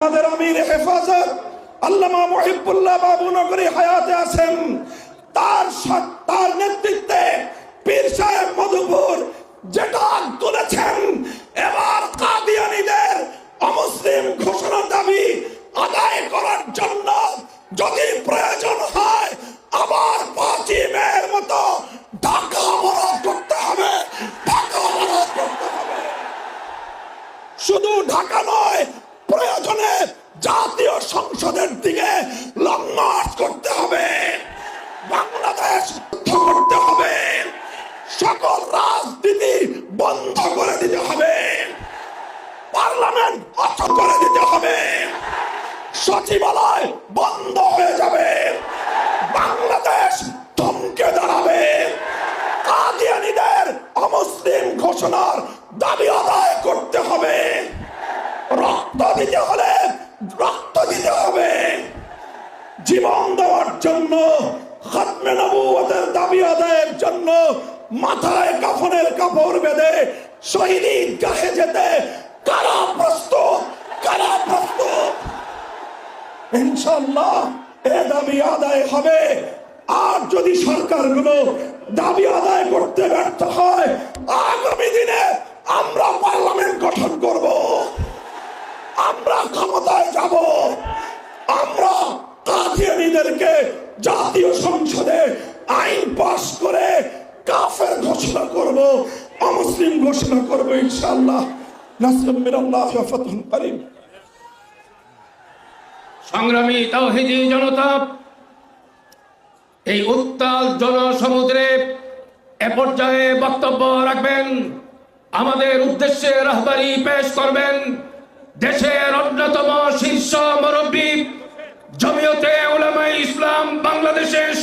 আমাদের আমির হেফাজত আল্লামা মহিবুল্লাহ বাবু নগরী হায়াতে আছেন। তার তার নেতৃত্বে পীর সাহেব মধুপুর যেটা তুলেছেন। এবার কাদিয়ানিদের অমুসলিম ঘোষণার দাবি আদায় করার জন্য যদি প্রয়োজন হয়, আবার পাঁচই মেয়ের মতো ঢাকা অবরোধ করতে হবে। ঢাকা অবরোধ করতে হবে। শুধু ঢাকা নয় প্রয়োজনে জাতীয় সংসদের দিকে লং মার্চ করতে হবে। বাংলাদেশ করতে হবে। সকল রাজনীতি বন্ধ করে দিতে হবে। পার্লামেন্ট অচল করে দিতে হবে। সচিবালয় বন্ধ হয়ে যাবে। বাংলাদেশ থমকে দাঁড়াবে। কাদিয়ানিদের অমুসলিম ঘোষণার দাবি আদায় করতে হবে। রক্ত দিতে হলে রক্ত দিতে হবে। জীবন দেওয়ার জন্য, খাতমে নবুয়তের দাবি আদায়ের জন্য মাথায় কাফনের কাপড় বেঁধে গাহে যেতে কারা প্রস্তুত? কারা প্রস্তুত? ইনশাল্লাহ এ দাবি আদায় হবে। আর যদি সরকারগুলো দাবি আদায় করতে ব্যর্থ আগামী দিনে আমরা পার্লামেন্ট গঠন করব আমরা ক্ষমতায় যাব আমরা কাদিয়ানিদেরকে জাতীয় সংসদে আইন পাশ করে কাফের ঘোষণা করব, অমুসলিম ঘোষণা করব করিম। সংগ্রামী জনতা, এই উত্তাল জনসমুদ্রে এ পর্যায়ে বক্তব্য রাখবেন। আমাদের উদ্দেশ্যে রাহবারি পেশ করবেন দেশের অন্যতম শীর্ষ another chance.